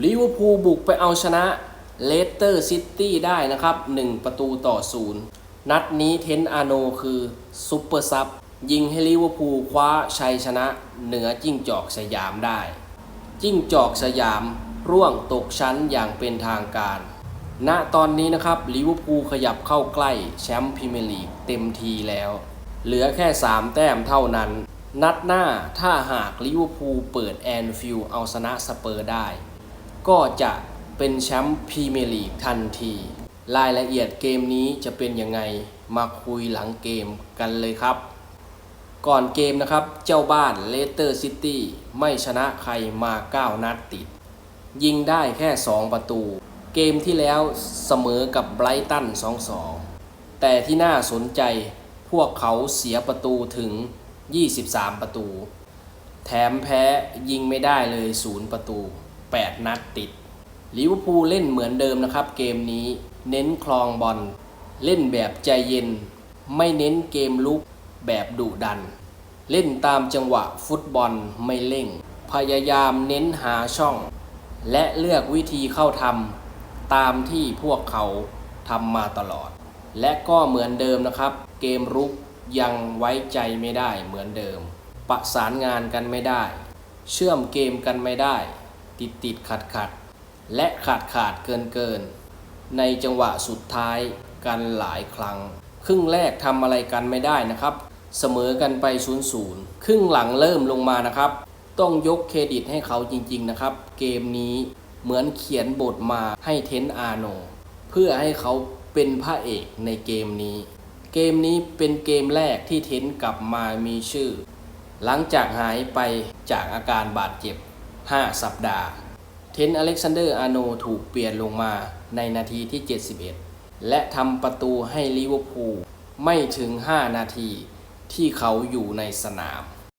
ลิเวอร์พูลบุกไปเอาชนะเลสเตอร์ซิตี้ได้นะครับ 1 ประตูต่อศูนย์นัดนี้เทนอาโนคือซุปเปอร์ซับยิงให้ลิเวอร์พูลคว้าชัยชนะเหนือจิ้งจอกสยามได้ จิ้งจอกสยามร่วงตกชั้นอย่างเป็นทางการ ณตอนนี้นะครับลิเวอร์พูลขยับเข้าใกล้แชมป์พรีเมียร์ลีกเต็มทีแล้ว เหลือแค่ 3 แต้มเท่านั้น นัดหน้าถ้าหากลิเวอร์พูลเปิดแอนฟิลด์เอาชนะสเปอร์ได้ ก็จะเป็นแชมป์พรีเมียร์ลีกทันที รายละเอียดเกมนี้จะเป็นยังไงมาคุยหลังเกมกันเลยครับ ก่อนเกมนะครับเจ้าบ้านเลสเตอร์ซิตี้ไม่ชนะใครมา 9 นัดติด ยิงได้แค่ 2 ประตู เกมที่แล้วเสมอกับไบรตัน 2-2 แต่ที่น่าสนใจพวกเขาเสียประตูถึง 23 ประตู แถมแพ้ยิงไม่ได้เลยศูนย์ประตู 8 นัดติดลิเวอร์พูลเล่นเหมือนเดิมนะครับ เกมนี้เน้นคลองบอล เล่นแบบใจเย็น ไม่เน้นเกมลุกแบบดุดัน เล่นตามจังหวะฟุตบอลไม่เร่ง พยายามเน้นหาช่อง และเลือกวิธีเข้าทำตามที่พวกเขาทำมาตลอด และก็เหมือนเดิมนะครับ เกมรุกยังไว้ใจไม่ได้เหมือนเดิม ประสานงานกันไม่ได้ เชื่อมเกมกันไม่ได้ ติดติดขัดขัดและขาดขาดเกินเกิน ในจังหวะสุดท้ายกันหลายครั้ง ครึ่งแรกทำอะไรกันไม่ได้นะครับ เสมอกันไป0ูนย์ครึ่งหลังเริ่มลงมานะครับ ต้องยกเครดิตให้เขาจริง ๆ นะครับ เกมนี้เหมือนเขียนบทมาให้เทนอาโน เพื่อให้เขาเป็นพระเอกในเกมนี้ เกมนี้เป็นเกมแรกที่เทนกลับมามีชื่อ หลังจากหายไปจากอาการบาดเจ็บ 5 สัปดาห์ เทนอเล็กซานเดอร์อาโนถูกเปลี่ยนลงมาในนาทีที่ 71 และทำประตูให้ลิเวอร์พูลไม่ถึง 5 นาทีที่เขาอยู่ในสนาม